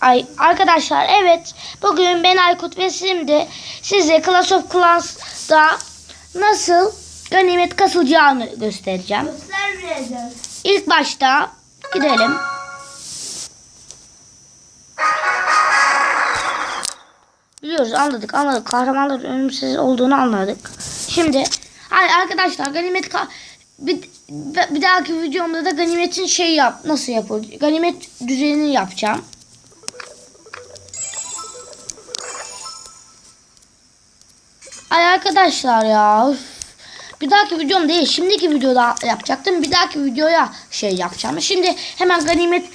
Ay arkadaşlar evet bugün ben Aykut ve şimdi size Clash of Clans'da nasıl ganimet kasılacağını göstereceğim. Göstermeyeceğiz. İlk başta gidelim. Biliyoruz anladık anladık. Kahramanların ölümsüz olduğunu anladık. Şimdi hani arkadaşlar ganimet ka- bir, bir dahaki videomda da ganimetin şey yap nasıl yapılır? Ganimet düzenini yapacağım. Ay arkadaşlar ya. üf. Bir dahaki videom değil. Şimdiki videoda yapacaktım. Bir dahaki videoya şey yapacağım. Şimdi hemen ganimet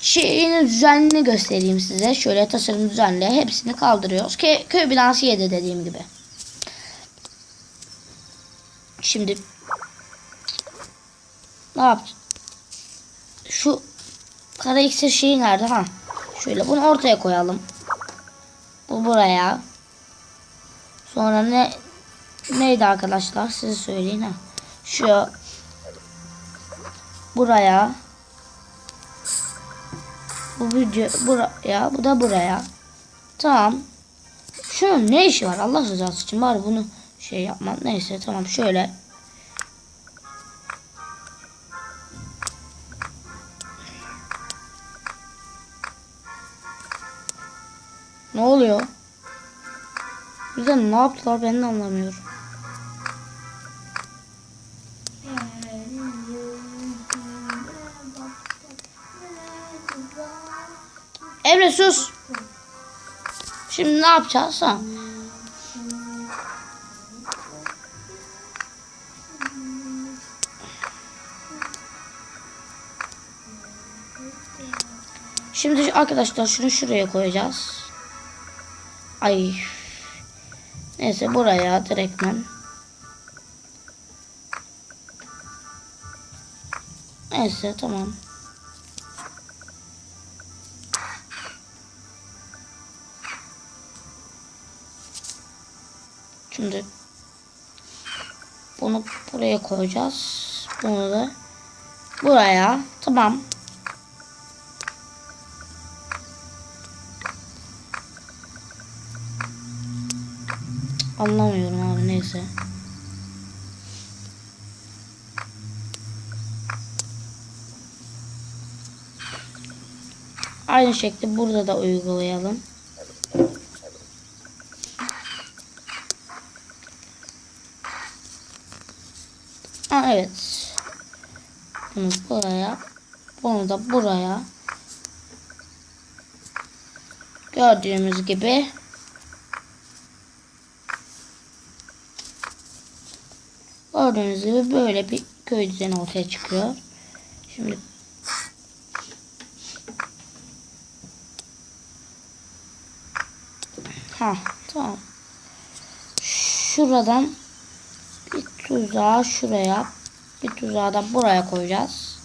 şeyinin düzenini göstereyim size. Şöyle tasarım düzenle. Hepsini kaldırıyoruz. Köy, köy binası 7 dediğim gibi. Şimdi ne yapacağız? Şu kara iksir şeyi nerede? Ha. Şöyle bunu ortaya koyalım. Bu buraya. Sonra ne neydi arkadaşlar? Size söyleyin ha. Şu buraya bu video buraya bu da buraya. Tamam. Şunun ne işi var Allah rızası için bari bunu şey yapmam. Neyse tamam şöyle. Ne yaptılar ben de anlamıyorum. Emre sus. Şimdi ne yapacağız ha? Şimdi arkadaşlar şunu şuraya koyacağız. Ay. Neyse buraya direktmen. Neyse tamam. Şimdi bunu buraya koyacağız. Bunu da buraya. Tamam. Anlamıyorum abi neyse. Aynı şekilde burada da uygulayalım. Ha, evet. Bunu buraya. Bunu da buraya. Gördüğümüz gibi. Gördüğünüz gibi böyle bir köy düzeni ortaya çıkıyor. Şimdi Ha tamam. Şuradan bir tuzağı şuraya bir tuzağı da buraya koyacağız.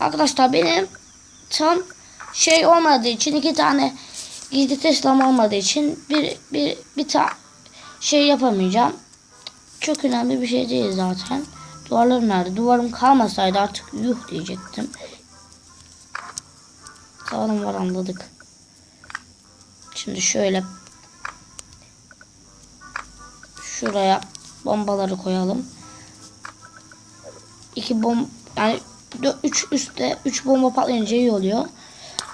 Arkadaşlar benim tam şey olmadığı için iki tane gizli teslam olmadığı için bir bir bir ta şey yapamayacağım. Çok önemli bir şey değil zaten. Duvarlarım nerede? Duvarım kalmasaydı artık yuh diyecektim. Tamam var anladık. Şimdi şöyle şuraya bombaları koyalım. İki bom yani 3 üstte 3 bomba patlayınca iyi oluyor.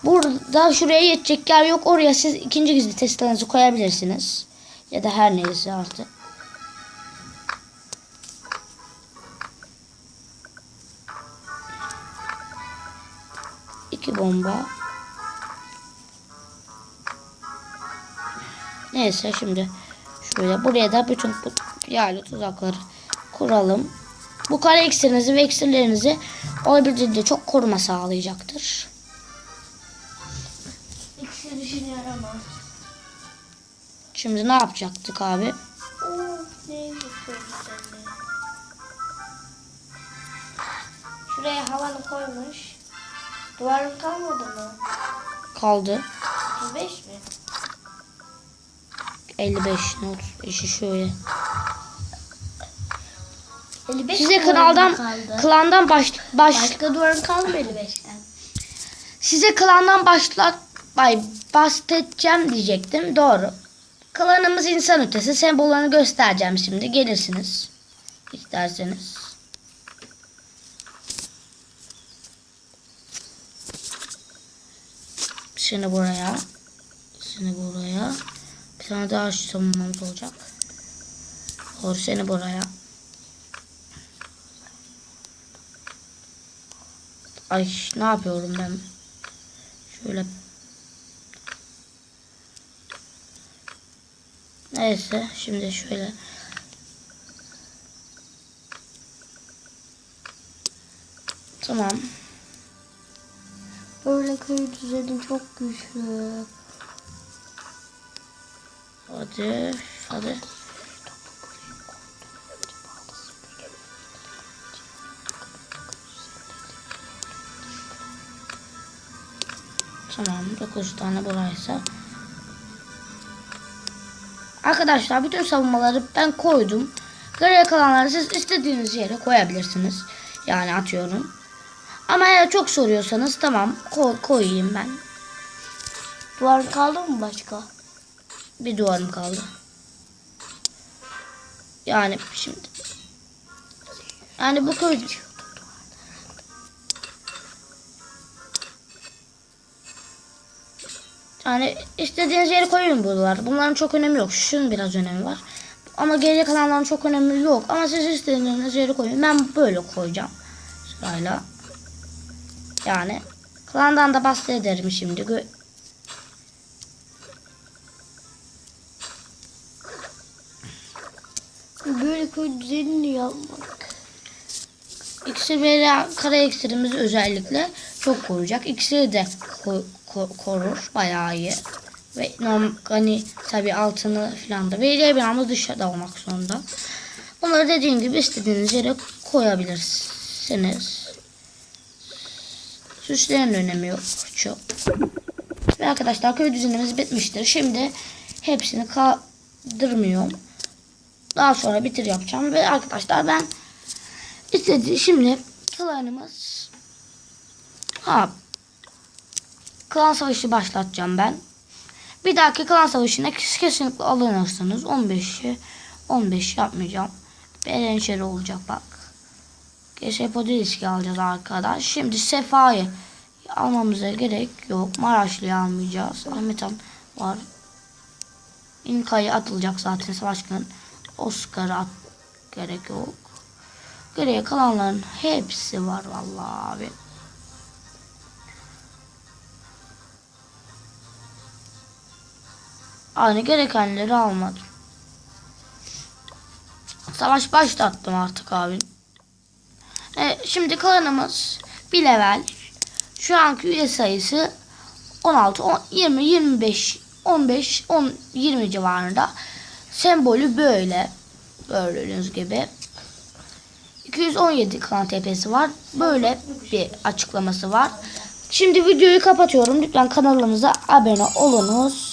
Burada şuraya yetecek yer yok. Oraya siz ikinci gizli testlerinizi koyabilirsiniz. Ya da her neyse artık. Bomba. Neyse şimdi şöyle buraya da bütün yaylı tuzakları kuralım. Bu kare iksirinizi ve iksirlerinizi olabildiğince çok koruma sağlayacaktır. İkisi işine yaramaz. Şimdi ne yapacaktık abi? Şuraya havanı koymuş. Duvarın kalmadı mı? Kaldı. 35 mi? 55 ne 35'i şöyle. 55 Size kanaldan kaldı. klandan baş, baş Başka duvarın kaldı mı 55'ten? size klandan başlat ay bahsedeceğim diyecektim. Doğru. Klanımız insan ötesi. Sembollerini göstereceğim şimdi. Gelirsiniz. isterseniz. Şimdi buraya. Şimdi buraya. Bir tane daha şu savunmamız olacak. Doğru seni buraya. Ay ne yapıyorum ben? Şöyle. Neyse şimdi şöyle. Tamam. Böyle köy düzeni çok güçlü. Hadi. Hadi. Tamam 9 tane buraysa. Arkadaşlar bütün savunmaları ben koydum. Geriye kalanları siz istediğiniz yere koyabilirsiniz. Yani atıyorum. Ama eğer çok soruyorsanız tamam ko- koyayım ben. Duvar kaldı mı başka? Bir duvarım kaldı. Yani şimdi. Yani bu köy... Yani istediğiniz yere koyun buralar. Bunların çok önemi yok. Şunun biraz önemi var. Ama geriye kalanların çok önemi yok. Ama siz istediğiniz yere koyun. Ben böyle koyacağım. Sırayla. Yani. Klandan da bahsederim şimdi. Böyle köy düzenini yapmak. İksir kara iksirimiz özellikle çok koruyacak. İksiri de ko- ko- korur. Bayağı iyi. Ve norm, hani tabi altını falan da. Ve bir dışarıda olmak zorunda. Bunları dediğim gibi istediğiniz yere koyabilirsiniz. Süslerin önemi yok çok. Ve arkadaşlar köy düzenimiz bitmiştir. Şimdi hepsini kaldırmıyorum. Daha sonra bitir yapacağım. Ve arkadaşlar ben istedi şimdi klanımız ha klan savaşı başlatacağım ben. Bir dahaki klan savaşına kes- kesinlikle alınırsanız 15'i 15 yapmayacağım. Berençeri olacak bak. Gesepodiliski alacağız arkadaş. Şimdi Sefa'yı almamıza gerek yok. Maraşlı'yı almayacağız. Ahmet Han var. İnka'yı atılacak zaten savaşkının. Oscar'ı at gerek yok. Geriye kalanların hepsi var vallahi abi. Aynı gerekenleri almadım. Savaş başlattım artık abi. Şimdi klanımız bir level. Şu anki üye sayısı 16, 10, 20, 25, 15, 10, 20 civarında. Sembolü böyle. Gördüğünüz gibi. 217 klan TP'si var. Böyle bir açıklaması var. Şimdi videoyu kapatıyorum. Lütfen kanalımıza abone olunuz.